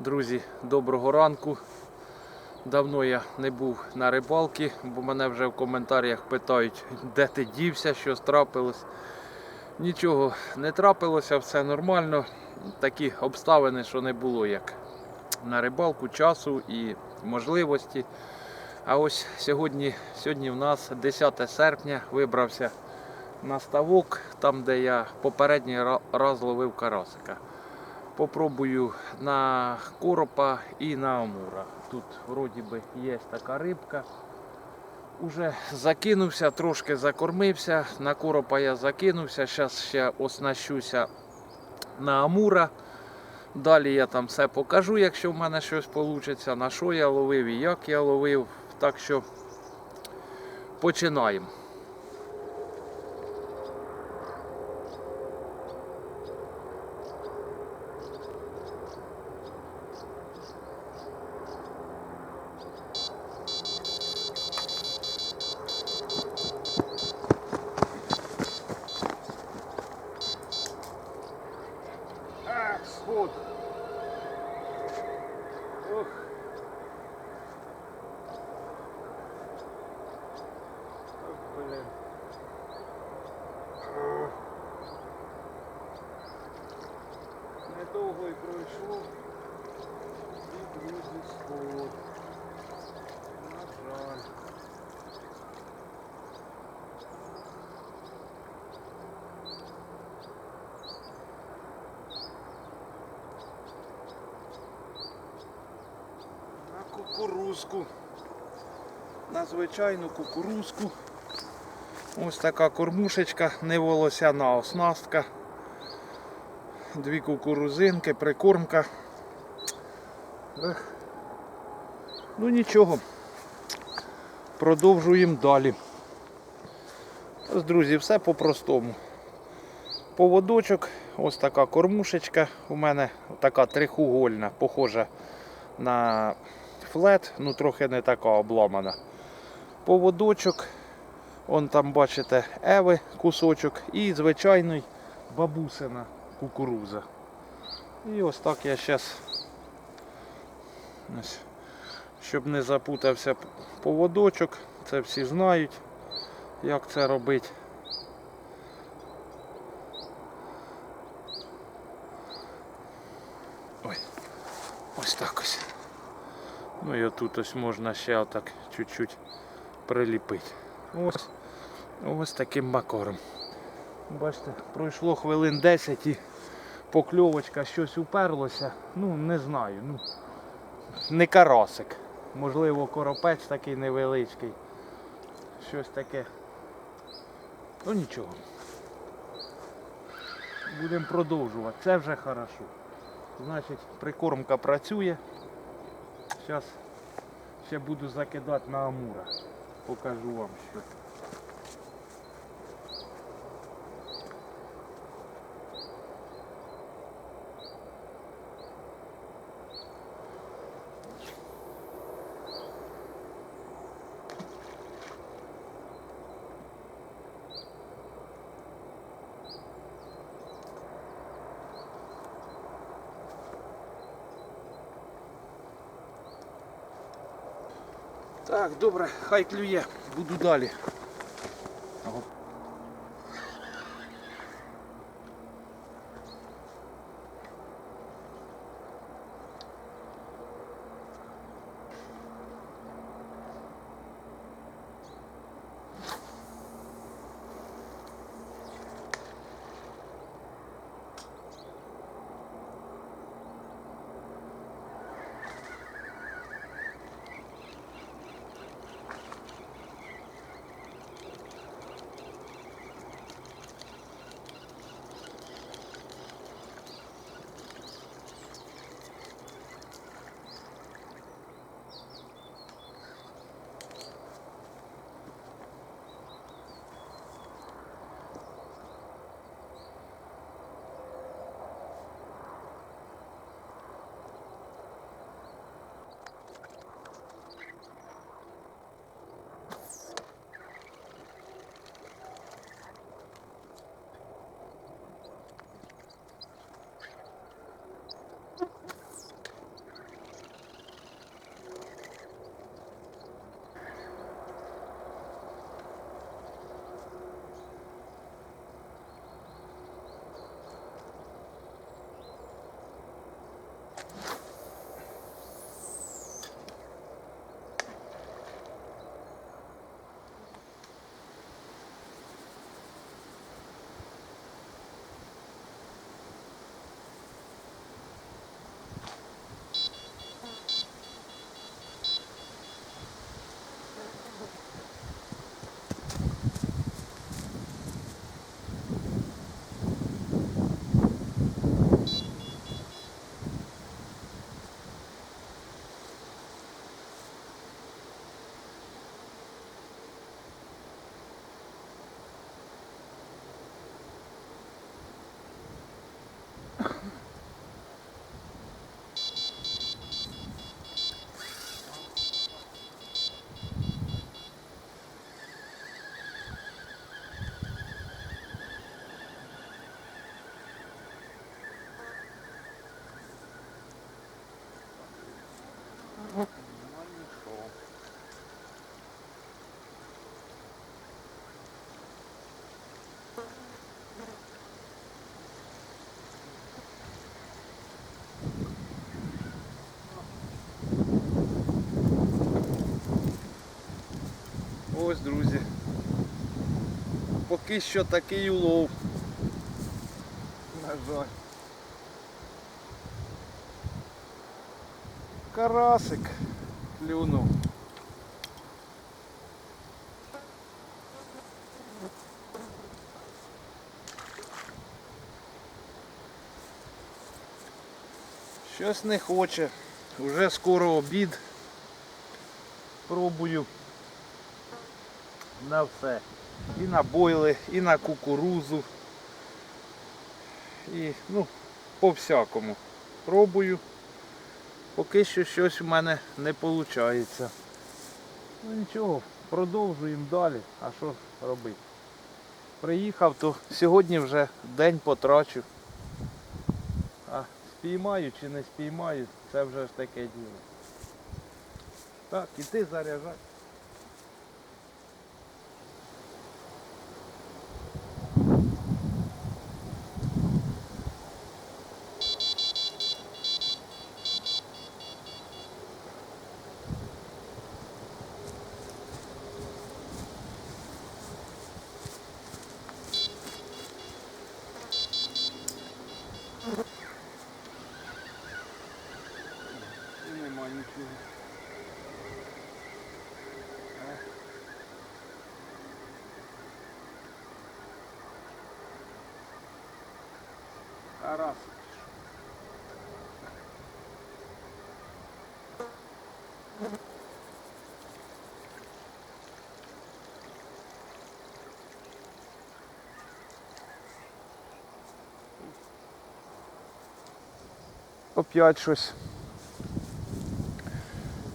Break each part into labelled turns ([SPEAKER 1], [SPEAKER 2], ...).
[SPEAKER 1] Друзі, доброго ранку. Давно я не був на рибалці, бо мене вже в коментарях питають, де ти дівся, що трапилось. Нічого не трапилося, все нормально. Такі обставини, що не було як на рибалку часу і можливості. А ось сьогодні, сьогодні в нас 10 серпня вибрався на ставок, там де я попередній раз ловив карасика. Попробую на коропа і на амура. Тут вроді би є така рибка. Уже закинувся, трошки закормився. На коропа я закинувся. Зараз ще оснащуся на амура. Далі я там все покажу, якщо в мене щось вийде, на що я ловив і як я ловив. Так що починаємо. Кукурузку. На звичайну кукурузку. Ось така кормушечка, неволосяна оснастка. Дві кукурузинки, прикормка. Ну нічого. Продовжуємо далі. Ось, друзі, все по-простому. Поводочок, ось така кормушечка. У мене така трихугольна, похожа на флет, ну трохи не така обламана. Поводочок, он там бачите еви кусочок і звичайний бабусина кукуруза. І ось так я зараз, щоб не запутався поводочок, це всі знають, як це робити. Ось так ось. Ну і отут ось можна ще отак чуть-чуть приліпити. Ось, ось таким макором. Бачите, пройшло хвилин 10 і покльовочка щось уперлося. Ну, не знаю. Ну, не карасик. Можливо, коропець такий невеличкий. Щось таке. Ну нічого. Будемо продовжувати. Це вже хорошо. Значить, прикормка працює. Зараз ще буду закидати на амура. Покажу вам що. Так, добре, хай клює, буду далі. Поки що такий улов. На жаль. Карасик клюнув. Щось не хоче. Уже скоро обід. Пробую на все. І на бойли, і на кукурузу. І ну, по всякому. Пробую. Поки що щось у мене не виходить. Ну нічого, продовжуємо далі. А що робити? Приїхав, то сьогодні вже день потрачу. А спіймаю чи не спіймаю, це вже ж таке діло. Так, іти заряджай. І нема нічого. Е. Карас. Опять щось.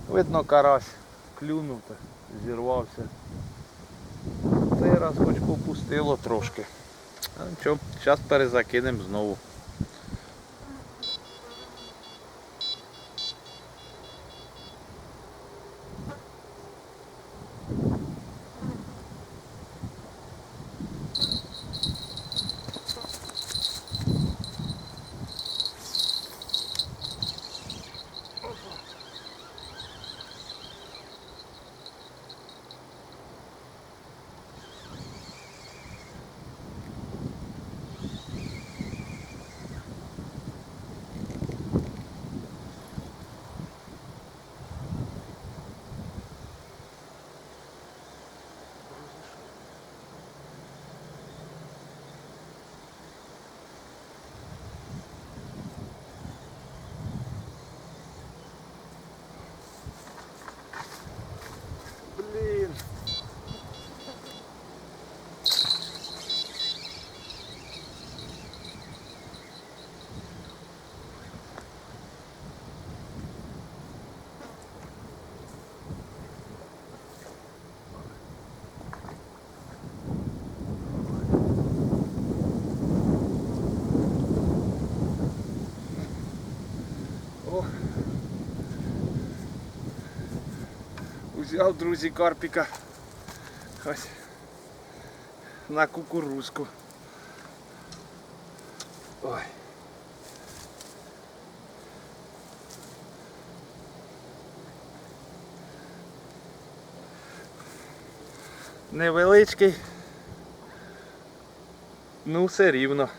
[SPEAKER 1] Видно карась клюнув та зірвався. Цей раз хоч попустило трошки. Нічого, зараз перезакинемо знову. О. Взяв, друзі, карпіка. Ось. На кукурузку. Ой. Невеличкий. Ну, все рівно.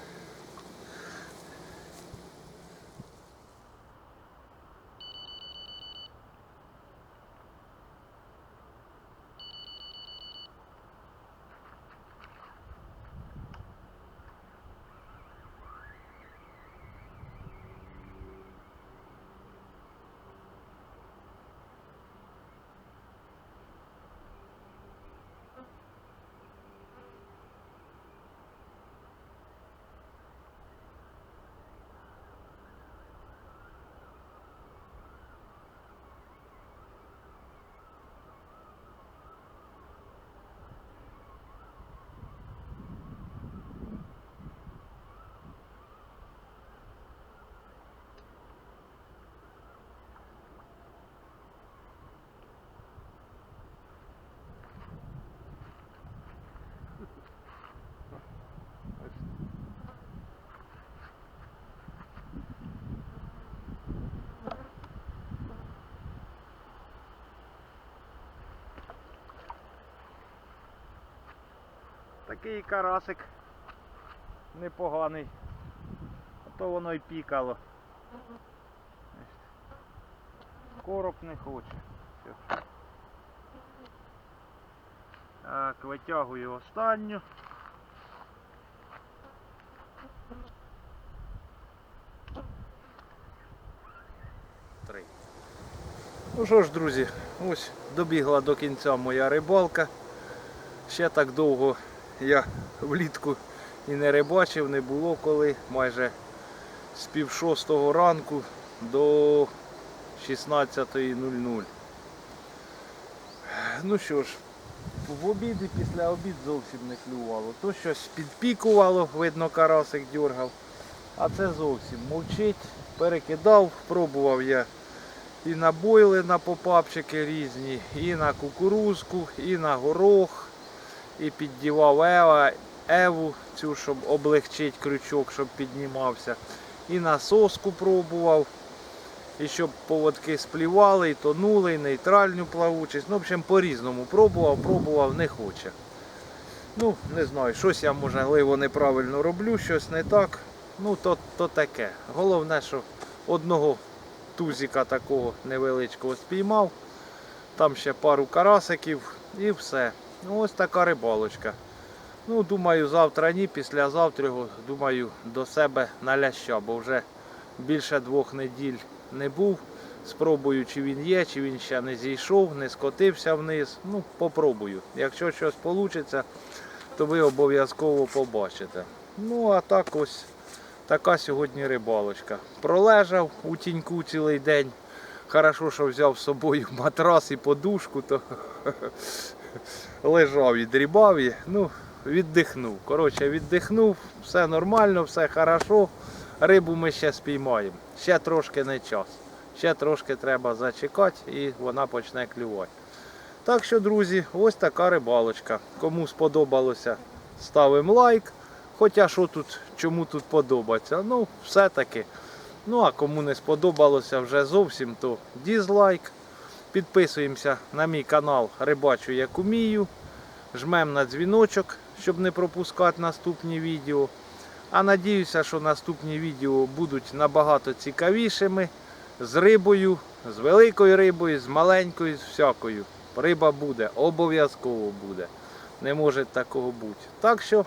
[SPEAKER 1] Такий карасик непоганий. А то воно й пікало. Короб не хоче. Все. Так, витягую останню. Три. Ну що ж, друзі, ось добігла до кінця моя рибалка. Ще так довго я влітку і не рибачив, не було коли. Майже з пів шостого ранку до 16.00. Ну що ж, в обід і після обід зовсім не клювало. То щось підпікувало, видно, карасик дергав. А це зовсім мовчить. Перекидав, пробував я і на бойли на попапчики різні, і на кукурузку, і на горох, і піддівав ева, еву, цю, щоб облегчити крючок, щоб піднімався. І на соску пробував. І щоб поводки сплівали, і тонули, і нейтральну плавучість. Ну, в общем, по-різному пробував, пробував, не хоче. Ну, не знаю, щось я можливо неправильно роблю, щось не так. Ну, то, то таке. Головне, що одного тузика такого невеличкого спіймав. Там ще пару карасиків і все. Ну, ось така рибалочка. Ну, думаю, завтра ні, післязавтра, думаю, до себе на ляща, бо вже більше двох неділь не був. Спробую, чи він є, чи він ще не зійшов, не скотився вниз. Ну, попробую. Якщо щось вийде, то ви обов'язково побачите. Ну, а так ось така сьогодні рибалочка. Пролежав у тіньку цілий день. Хорошо, що взяв з собою матрас і подушку, то лежав і дрібав. і, Ну, віддихнув. Коротше, віддихнув, все нормально, все хорошо. Рибу ми ще спіймаємо. Ще трошки не час. Ще трошки треба зачекати і вона почне клювати. Так що, друзі, ось така рибалочка. Кому сподобалося, ставимо лайк. Хоча що тут, чому тут подобається? Ну, все-таки. Ну а кому не сподобалося вже зовсім, то дізлайк. Підписуємося на мій канал Рибачу як умію. Жмемо на дзвіночок, щоб не пропускати наступні відео. А надіюся, що наступні відео будуть набагато цікавішими. З рибою, з великою рибою, з маленькою, з всякою. Риба буде, обов'язково буде. Не може такого бути. Так що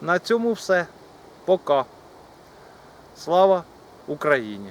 [SPEAKER 1] на цьому все. Пока. Слава Україні!